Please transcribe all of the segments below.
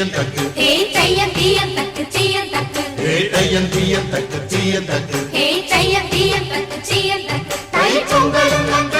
தீயம் தக்கு ஹே தையம் தீயம் தக்கு தீயம் தக்கு. ஹே தையம் தீயம் தக்கு தக்கு. தை பொங்கலும் வந்தது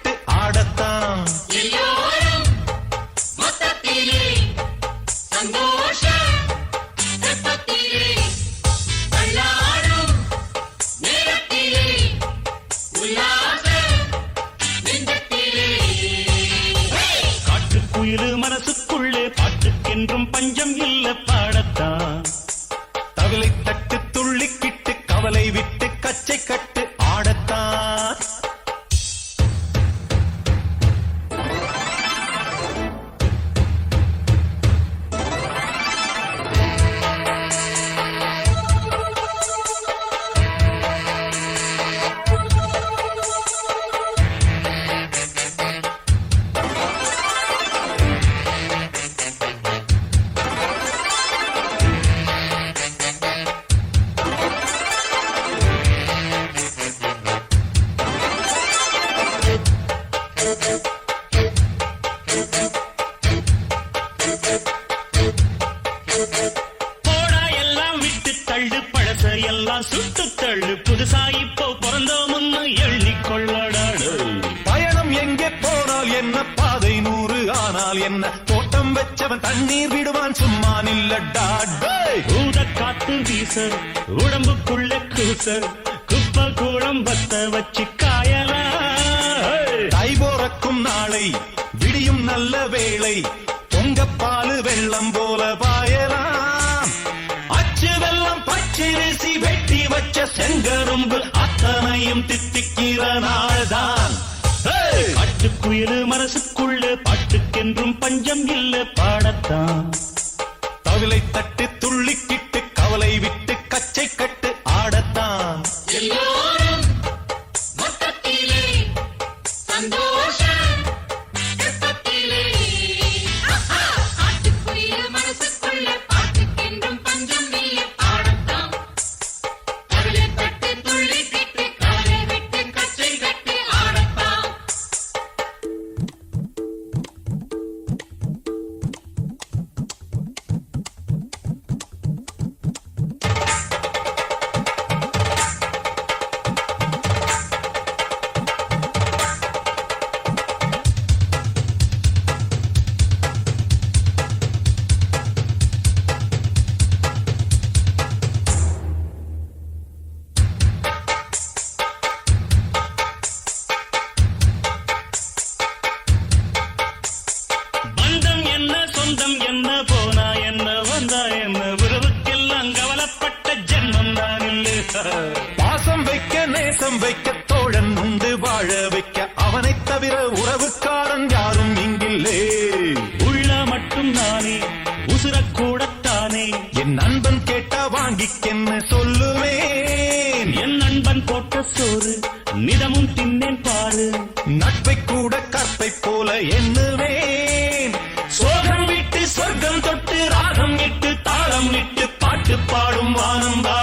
போடா எல்லாம் விட்டு தள்ளு பழச எல்லாம் சுட்டு தள்ளு. புதுசா இப்போ பிறந்தோம்னு எண்ணிக்கொள்ளடாடு பயணம் எங்கே போனால் என்ன? பாதை நூறு ஆனால் என்ன? தோட்டம் வச்சவன் தண்ணீர் விடுவான் சும்மா நில்லடா. ஊத காத்து வீச உடம்புக்குள்ள கூச குப்ப கூடம் பத்த வச்சு காயலா. தை போறக்கும் நாளை விடியும் நல்ல வேளை பொங்கப்பாலு வெள்ளம் போல வெள்ளம் வெட்டி வச்ச செங்கரும்பு அத்தனையும் தித்திக்கிற நாள்தான் ஹே! மனசுக்குள்ள பாட்டுக்கென்றும் பஞ்சம் இல்ல பாடத்தான் தவிலை தட்டு துள்ளிக்கிட்டு நேசம் வைக்க தோழன் உண்டு வாழ வைக்க அவனை தவிர உறவுக்காரன் யாரும் இங்கில்லே. உள்ள மட்டும் நானே உசுரக்கூடத்தானே என் நண்பன் கேட்டா வாங்கிக்கென்ன சொல்லுவேன்? என் நண்பன் போட்ட சோறு நிதமும் தின்னேன் பாரு. நட்பை கூட கற்பை போல எண்ணுவேன். சோகம் விட்டு சொர்க்கம் தொட்டு ராகம் விட்டு தாளம் விட்டு பாட்டு பாடும் ஆனந்தா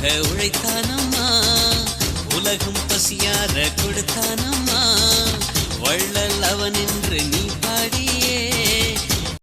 உலக உழைத்தானம்மா. உலகம் பசியார கொடுத்தானம்மா. வள்ளல் அவன் என்று நீ